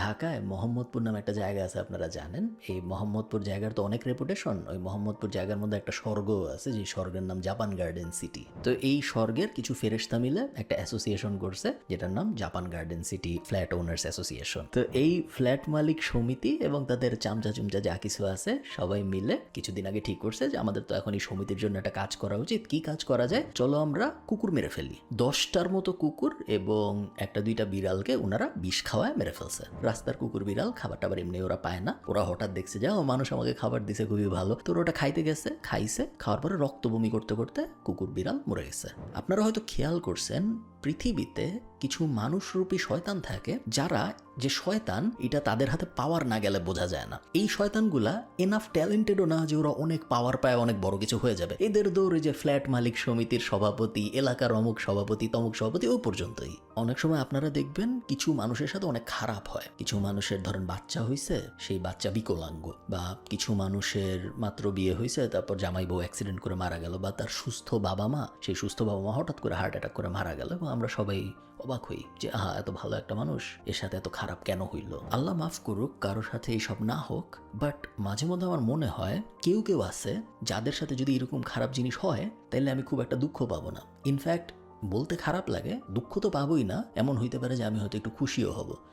ঢাকায় মোহাম্মদপুর নামে একটা জায়গা আছে, আপনারা জানেন। এই মোহাম্মদপুর জায়গার তো অনেক রেপুটেশন ওই মোহাম্মদপুর জায়গার মধ্যে একটা স্বর্গ আছে, যে স্বর্গের নাম জাপান গার্ডেন সিটি। তো এই স্বর্গের কিছু ফেরেস্তা মিলে একটা অ্যাসোসিয়েশন করছে, যেটার নাম Japan garden city flat owners association. তো এই ফ্ল্যাট মালিক সমিতি এবং তাদের চামচা চুমচা যা কিছু আছে, সবাই মিলে কিছুদিন আগে ঠিক করছে যে আমাদের তো এখন এই সমিতির জন্য একটা কাজ করা উচিত। কি কাজ করা যায়? চলো আমরা কুকুর মেরে ফেলি। দশটার মতো কুকুর এবং একটা দুইটা বিড়ালকে ওনারা বিষ খাওয়ায় মেরে ফেলছে। রাস্তার কুকুর বিড়াল খাবার টাবার এমনি ওরা পায় না। ওরা হঠাৎ দেখছে যে, ও, মানুষ আমাকে খাবার দিছে, খুবই ভালো। তোর ওটা খাইতে গেছে, খাইছে, খাওয়ার পরে রক্ত বমি করতে করতে কুকুর বিড়াল মরে গেছে। আপনারা হয়তো খেয়াল করছেন পৃথিবীতে কিছু মানুষরূপী শয়তান থাকে যারা যে শয়তান, এটা তাদের হাতে পাওয়ার না গেলে বোঝা যায় না। এই শয়তানগুলা এনাফ ট্যালেন্টেডও না যে ওরা অনেক পাওয়ার পায়, অনেক বড় কিছু হয়ে যাবে। এদের দৌড়ে যে ফ্ল্যাট মালিক সমিতির সভাপতি, এলাকার অমুক সভাপতি, তমুক সভাপতি, ও পর্যন্তই। অনেক সময় আপনারা দেখবেন কিছু মানুষের সাথে অনেক খারাপ হয়। কিছু মানুষের ধরেন বাচ্চা হয়েছে সেই বাচ্চা বিকলাঙ্গ বা কিছু মানুষের মাত্র বিয়ে হয়েছে তারপর জামাই বউ অ্যাক্সিডেন্ট করে মারা গেল বা তার সুস্থ বাবা মা, সেই সুস্থ বাবা মা হঠাৎ করে হার্ট অ্যাটাক করে মারা গেল এবং আমরা সবাই অবাক হই যে, আহা, এত ভালো একটা মানুষ, এর সাথে এত খারাপ কেন হইল? আল্লাহ মাফ করুক, কারোর সাথে এইসব না হোক বাট মাঝে মধ্যে আমার মনে হয় কেউ কেউ আছে যাদের সাথে যদি এরকম খারাপ জিনিস হয় তাহলে আমি খুব একটা দুঃখ পাবো না। ইনফ্যাক্ট বলতে খারাপ লাগে, দুঃখ তো পাবোই না, এমন হইতে পারে যে আমি হয়তো একটু খুশিও হব।